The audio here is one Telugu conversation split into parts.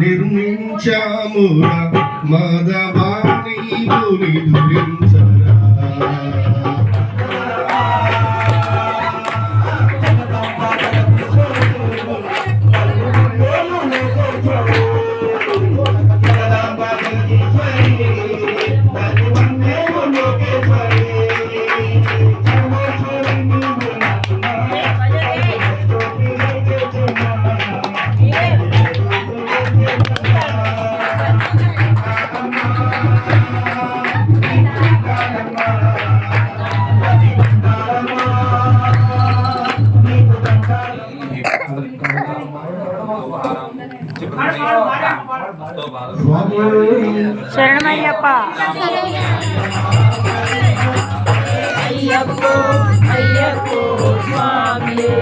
నిర్మించామురా మదవాణి గురి ధరించరా శరణమయ్యప్ప అయ్యప్పో అయ్యప్పో స్వామియే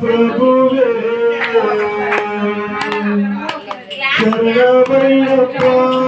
ప్రభువే జయ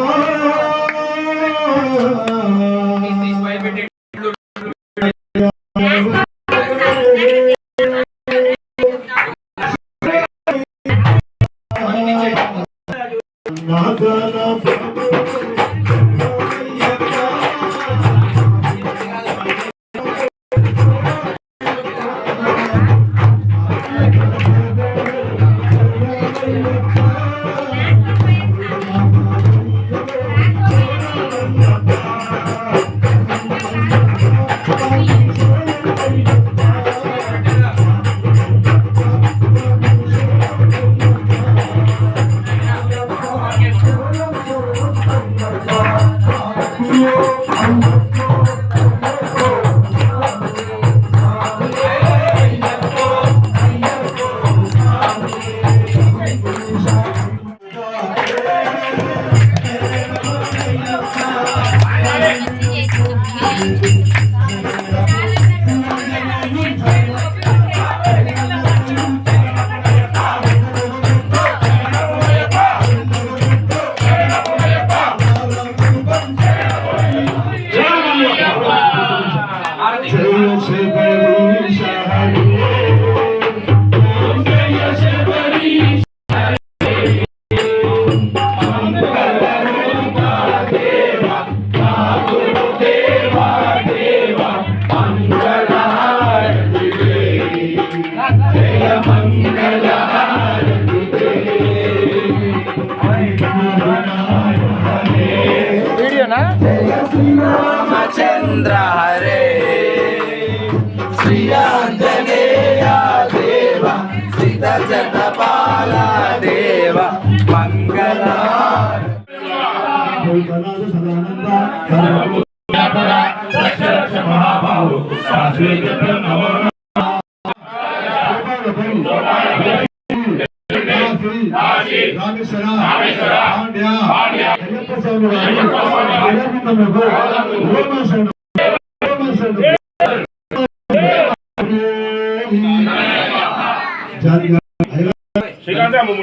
జనపాల దేవ మంగళ. భూతనాథ సదానంద రామేశ్వర పాండ్య అయ్యప్ప స్వామి সেখান থেকে আমি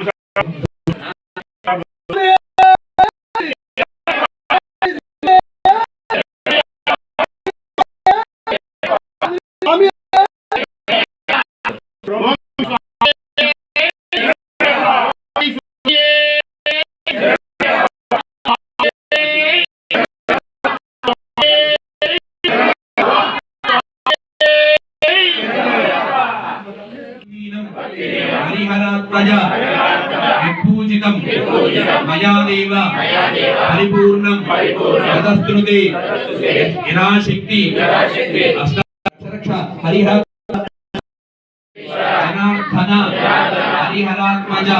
మయా దేవ పరిపూర్ణం. తదస్తృతే యథాశక్తి అష్టాక్షరక్ష. హరిహర. జనార్దన హరిహరాత్మజ.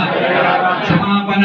క్షమాపణ.